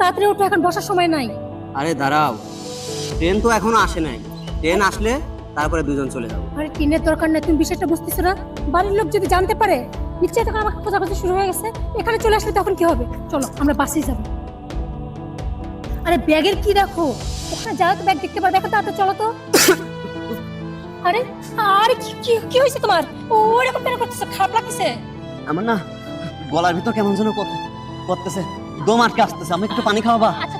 তাড়াতাড়ি ওঠো এখন বসার সময় নাই। আরে দাঁড়াও। ট্রেন তো এখনও আসে নাই। ট্রেন আসলে তারপরে দুজন চলে যাব। আরে টিনের দরকার নেই তুমি বিষয়টা বুঝতেছো না? বাড়ির লোক যদি জানতে পারে নিশ্চয়ই তখন আমাকে খোঁজাখুঁজি শুরু হয়ে গেছে। এখানে চলে আসলে তখন কি হবে? চলো আমরা বাসেই যাব। আরে ব্যাগের কি রাখো ওখানে যাও তো ব্যাগ দেখতে পারো। দেখো তো চলো তো। আরে আরে কি কি কি হয়েছে তোমার? ও এরকম কেন করতেছে? খারাপ লাগতেছে। আমার না গলার ভিতর কেমন যেন করতেছে আটকে আসতেছে আমি একটু পানি খাওয়াবা। আচ্ছা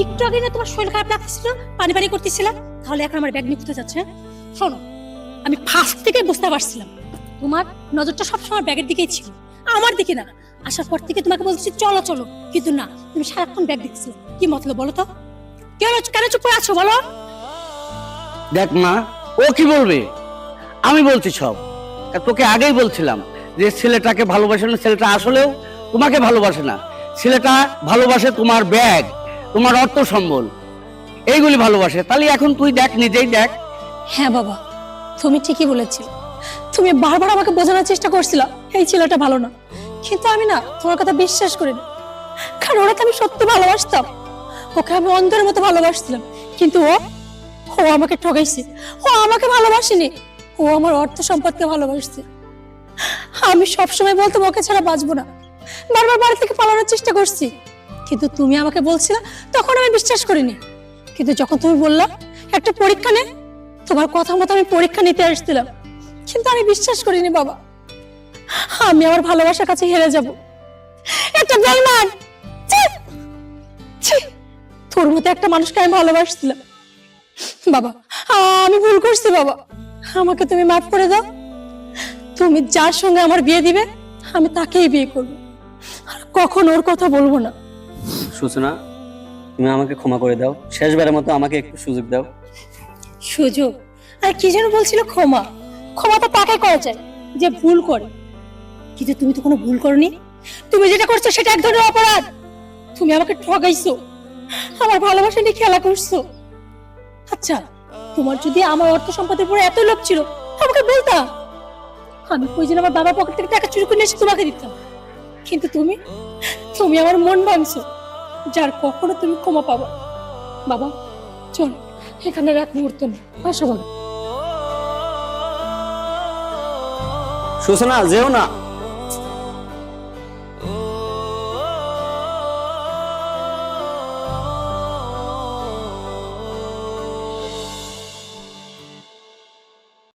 একটু হ্যাঁ? আগে না তোমার শরীর খারাপ লাগতেছিল? পানি পানি করতেছিলাম তাহলে এখন আমার ব্যাগ যাচ্ছে হ্যাঁ? শোনো, আমি ফার্স্ট থেকে বুঝতে পারছিলাম, তোমার নজরটা সবসময় ব্যাগের দিকেই ছিল, আমার দিকে না। আসার পর থেকে তোমাকে বলছি, চলো চলো। কিন্তু না, তুমি সারাক্ষণ ব্যাগ দেখছিলে কি মতলব বলো তো? কেন কেন চুপ করে আছো বলো? দেখ মা ও কি বলবে? আমি বলছি সব। তোকে আগেই বলছিলাম যে ছেলেটাকে ভালোবাসে না ছেলেটা আসলেও তোমাকে ভালোবাসে না। ছেলেটা ভালোবাসে তোমার ব্যাগ তোমার অর্থ সম্বল। এইগুলি ভালোবাসে। তাহলে এখন তুই দেখ নিজেই দেখ। হ্যাঁ বাবা তুমি ঠিকই বলেছিলে। তুমি বারবার আমাকে বোঝানোর চেষ্টা করছিল এই ছেলেটা ভালো না। কিন্তু আমি না তোমার কথা বিশ্বাস করি না কারণ ওরা তো আমি সত্যি ভালোবাসতাম। ওকে আমি অন্ধের মতো ভালোবাসছিলাম, কিন্তু ও ও আমাকে ঠকাইছে ও আমাকে ভালোবাসেনি। ও আমার অর্থ সম্পদকে ভালোবাসছে। আমি সবসময় বলতাম, ওকে ছাড়া বাঁচবো না। বারবার বাড়ি থেকে পালানোর চেষ্টা করছি। কিন্তু তুমি আমাকে বলছিলে, তখন আমি বিশ্বাস করিনি। কিন্তু যখন তুমি বললা, একটা পরীক্ষা নে, তোমার কথা মতো আমি পরীক্ষা নিতে আসছিলাম। কিন্তু আমি বিশ্বাস করিনি, বাবা। আমি আমার ভালোবাসার কাছে হেরে যাব। ছি! ছি! তোর মতো একটা মানুষকে আমি ভালোবাসছিলাম। বাবা আমি ভুল করছি বাবা। আমাকে তুমি মাফ করে দাও। তুমি যার সঙ্গে আমার বিয়ে দিবে আমি তাকেই বিয়ে করব। আর কখন ওর কথা বলব না। সূচনা তুমি আমাকে ক্ষমা করে দাও। শেষবারের মতো আমাকে একটু সুযোগ দাও। সুযোগ? আর কি যেন বলছিল ক্ষমা? ক্ষমা তো তাকে করা যায় যে ভুল করে। কিন্তু তুমি তো কোনো ভুল করনি। তুমি যেটা করছ সেটা এক ধরনের অপরাধ। তুমি আমাকে ঠগাইছো। আমার ভালোবাসা নিয়ে খেলা করছ। আচ্ছা তোমার যদি আমার অর্থ সম্পদের উপর এত লোভ ছিল, আমাকে বলতাম আমি প্রয়োজন আমার বাবার পকেট থেকে টাকা চুরি করে এসে তোমাকে দিতাম। কিন্তু তুমি তুমি আমার মন ভাঙছো, যার কখনো তুমি ক্ষমা পাবা। বাবা, চল, এখানে রাত মুহূর্ত নেই। আসো বাবা। সূচনা যেও না।